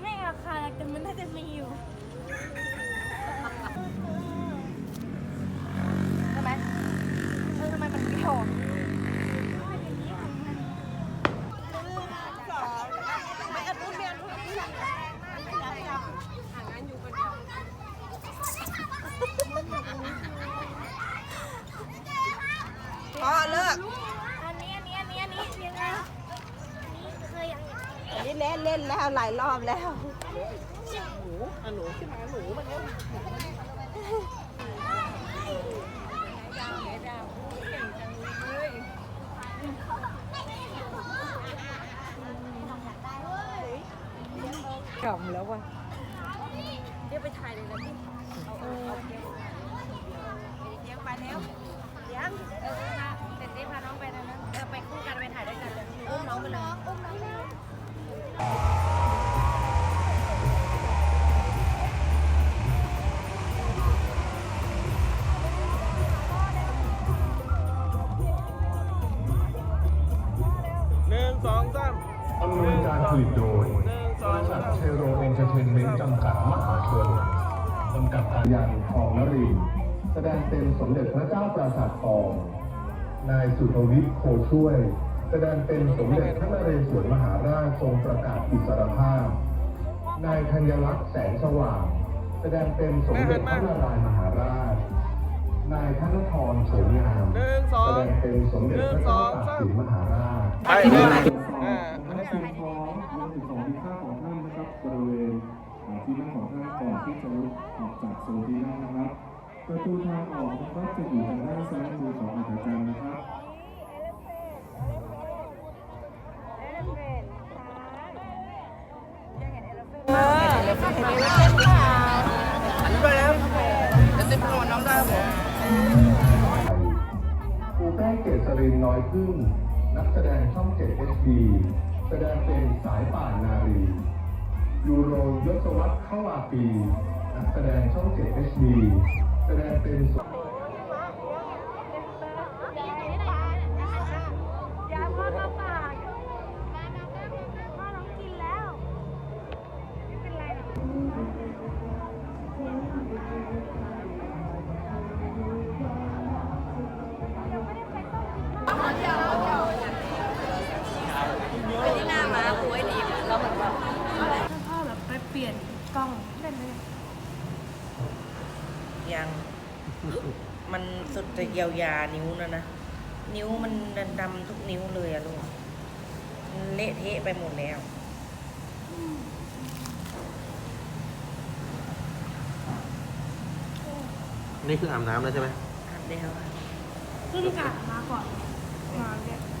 ไม่ราคาแต่มันน่าจะมีอยู่ นนี้เล่นเล่นแล้วหลายรอบแล้วกล่อมแล้วว่ะเดี๋ยวไปถ่ายเลยนะพี่เอาเอาเอาเดี๋ยวเดี๋ยวไปแล้วเดี๋ยวเออมาเสร็จได้พาน้อง สองสามอำนวยการผลิตโดยบริษัทเชโรเอนเตอร์เทนเมนต์จำกัดมหาชนจำกัดการยันทองนรินแสดงเป็นสมเด็จพระเจ้าปราสาททอง นายสุทวิทย์โคช่วย แสดงเป็นสมเด็จพระนเรศวรมหาราชทรงประกาศอิสรภาพ นายธัญลักษณ์แสงสว่าง แสดงเป็นสมเด็จพระนารายมหาราช นายธนทรโฉมงามหนึ่งสองแสดงเป็นสมเด็จพระเจ้าตากสินมหาราชไปเลยอ่าท่านคุณพร้อมรวมถึงของมีค่าของท่านนะครับบริเวณอ่าที่นั่งของท่านก่อนที่จะลุกออกจากโซนที่นั่งนะครับประตูทางออกนะครับจะอยู่ทางด้านซ้ายมือของอาจารย์นะครับอันนี้ไปแล้วจะเต็มตัวน้องได้ผม ครูแป้งเกษรินน้อยพึ่งนักแสดงช่อง7 HD แสดงเป็นสายป่านนารียูโรยศวัฒน์เข้าวาปี นักแสดงช่อง7 HD แสดงเป็น ไปที่หน้าม้าคุยดีแล้วเหมือนแบบพ่อแบบไปเปลี่ยนกล้องเล่นเลยยัง มันสุดจะเยียวยานิ้วนะนะ นิ้วมันดำๆทุกนิ้วเลยอะลูกมันเละเทะไปหมดแล้ว นี่คืออาบน้ำแล้วใช่ไหมอาบแล้วอะ เพิ่งกลับมาก่อน 哪里